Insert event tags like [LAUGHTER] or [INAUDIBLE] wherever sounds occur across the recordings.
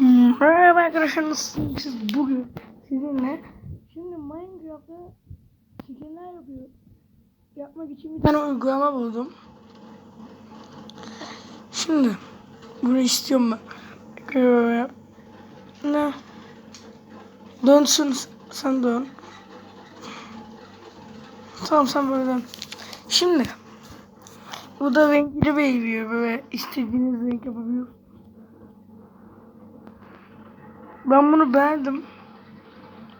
Merhaba arkadaşlar nasılsınız siz bugün sizinle şimdi Minecraft'ta çekimler yapıyor yapmak için bir tane uygulama buldum. Şimdi bunu istiyorum ben. Ne? Dönsün sen dön. Tamam sen böyle dön. Şimdi bu da renkli veriyor böyle istediğiniz renk yapabiliyorsunuz. Ben bunu beğendim.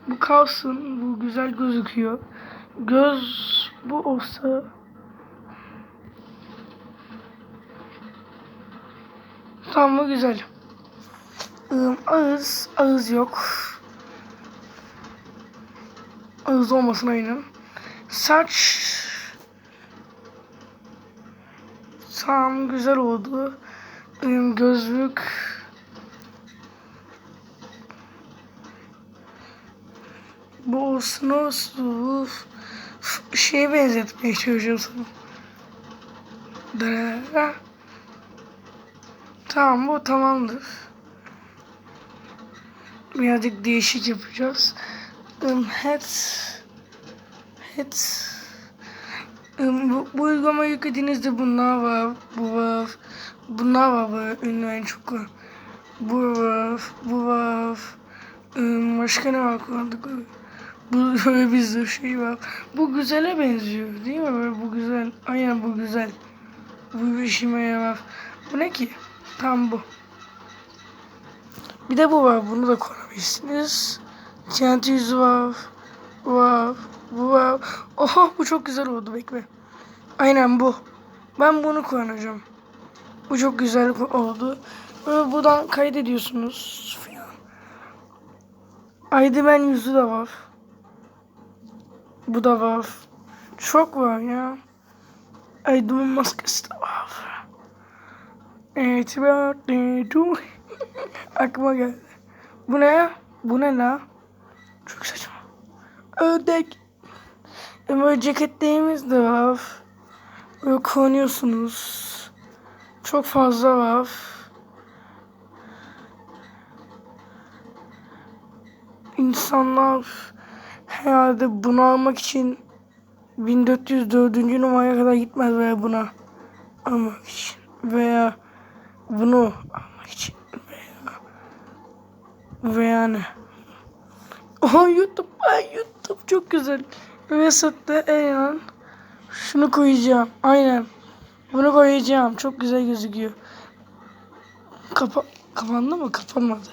Bu kalsın. Bu güzel gözüküyor. Göz bu olsa Tamam bu güzel. Ağız, ağız yok. Ağız olmasın aynen. Saç Tamam güzel oldu. Gözlük Bu olsun. Şeye benzetmeye çalışıyorum sana. Tamam bu tamamdır. Birazcık değişik yapacağız. Um, head. Head. Um, bu, bu uygulama yüklediğinizde bunlar var. Bu var. Bunlar var böyle ünlü en çok. Bu var. Bu var. Um, başka ne var kullandık? Bu [LAUGHS] böyle bir şey var. Bu güzele benziyor değil mi? Böyle bu güzel. Aynen bu güzel. Bu işime yarar. Bu ne ki? Tam bu. Bir de bu var. Bunu da koyabilirsiniz. TNT yüzü var. Var. Bu var. [LAUGHS] Oha bu çok güzel oldu. Bekle. Aynen bu. Ben bunu kullanacağım. Bu çok güzel oldu. Böyle buradan kaydediyorsunuz. Aydimen yüzü de var. Bu da var. Çok var ya. Aydın'ın maskesi de var. Evet, birthday to [LAUGHS] Aklıma geldi. Bu ne? Bu ne la? Çok saçma. Ördek. E, Böyle ceketlerimiz de var. Böyle kullanıyorsunuz. Çok fazla var. İnsanlar herhalde bunu almak için 1404. numaraya kadar gitmez veya buna almak için veya bunu almak için veya veya ne? Oha YouTube, ay YouTube çok güzel. Mesut'ta Eyhan. Şunu koyacağım. Aynen. Bunu koyacağım. Çok güzel gözüküyor. Kapa kapandı mı? Kapanmadı.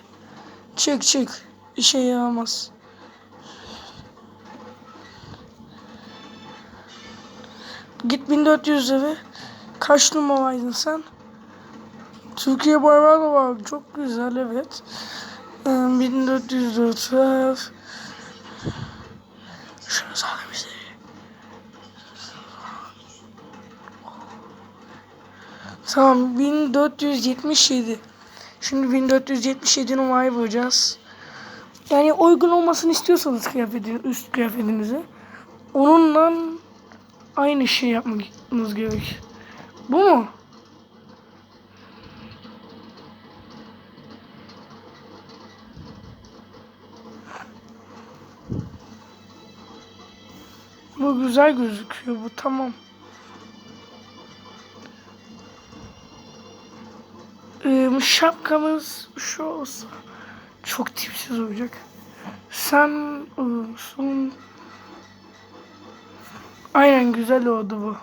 Çık çık. İşe yaramaz. Git 1400 eve. Kaç numaraydın sen? Türkiye bayrağı da var. Çok güzel evet. Ee, 1404 ver. Şunu sağla bize. Tamam 1477. Şimdi 1477 numarayı bulacağız. Yani uygun olmasını istiyorsanız kıyafetin, üst kıyafetinize onunla aynı şey yapmanız gerek. Bu mu? Bu güzel gözüküyor. Bu tamam. Ee, şapkamız şu olsa çok tipsiz olacak. Sen olsun. Aynen güzel oldu bu.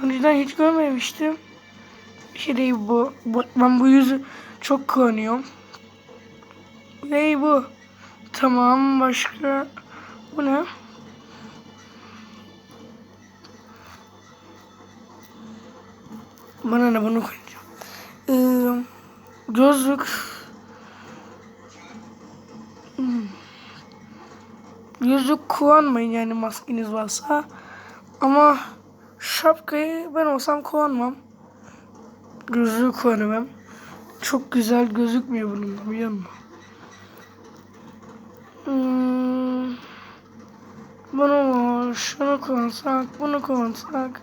Önceden hiç görmemiştim. Şey değil bu. bu. Ben bu yüzü çok kullanıyorum. Ney bu? Tamam başka. Bu ne? Bana ne bunu koyacağım. Ee, gözlük. Hmm. Gözlük kullanmayın yani maskeniz varsa. Ama şapkayı ben olsam kullanmam. Gözlüğü kullanamam. Çok güzel gözükmüyor bununla biliyor musun? Hmm. Bunu? Şunu kullansak, bunu kullansak,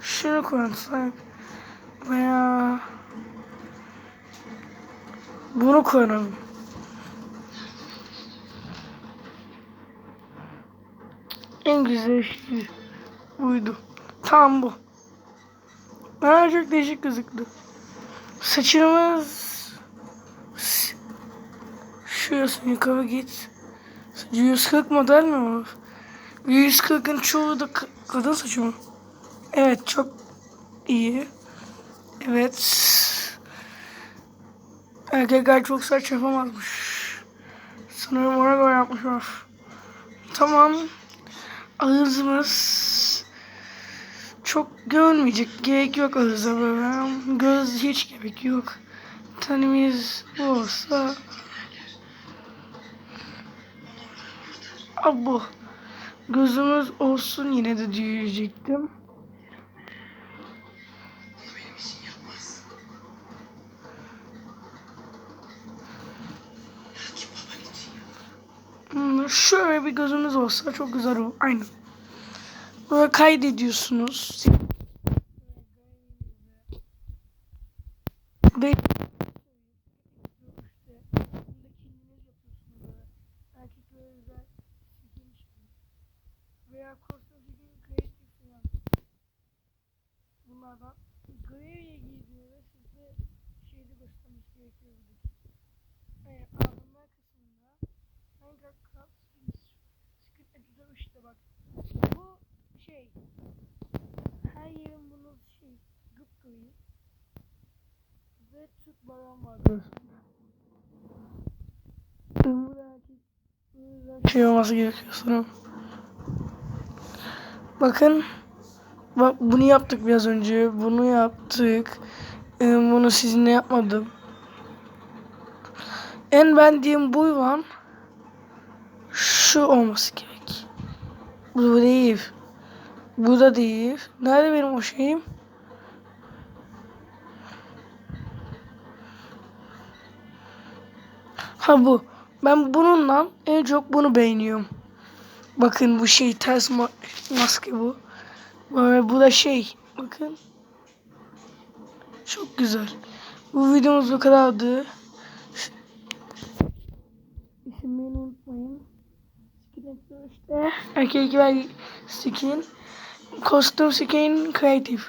şunu kullansak veya Bunu koyalım. En güzel şey buydu. Tam bu. Bana çok değişik gözüktü. Saçımız Şurası yukarı git. 140 model mi var? 140'ın çoğu da kadın saçı mı? Evet çok iyi. Evet. Erkekler çok saç yapamazmış. Sanırım ona göre yapmışlar. Tamam. Ağzımız çok görmeyecek. Gerek yok ağıza böyle. Göz hiç gerek yok. Tenimiz bu olsa Abu. Gözümüz olsun yine de diyecektim. Şöyle bir gözümüz olsa çok güzel olur. Aynen. Böyle kaydediyorsunuz. Ve veya Cosmos'un kreatif falan. Bunlardan Grey'e giydiği ve size şeyde göstermek gerekiyor. Evet, ardından kısmında Minecraft Editor işte bak. Bu şey her yerin bunun şey gıpgırı ve Türk baran var. Bu da erkek şey olması gerekiyor sanırım. Bakın. Bak bunu yaptık biraz önce. Bunu yaptık. Ee, bunu sizinle yapmadım. En beğendiğim bu lan. Şu olması gerek. Bu değil. Bu da değil. Nerede benim o şeyim? Ha bu. Ben bununla en çok bunu beğeniyorum. Bakın bu şey ters ma maske bu. Böyle bu da şey. Bakın. Çok güzel. Bu videomuz bu kadardı. İsimlerini unutmayın. Skin ekliyor işte. Erkek ve skin. Kostüm skin kreatif.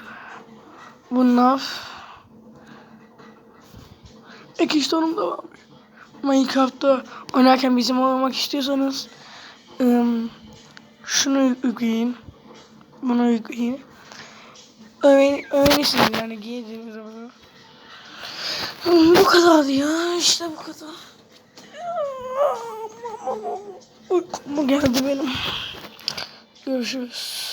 Bunlar. İki işte onun da varmış. Minecraft'ta oynarken bizim olmak istiyorsanız ım, şunu yükleyin. Bunu yükleyin. Öğren, öğrenirsiniz yani giydiğiniz zaman. Bu kadardı ya. işte bu kadar. Uykum geldi benim. Görüşürüz.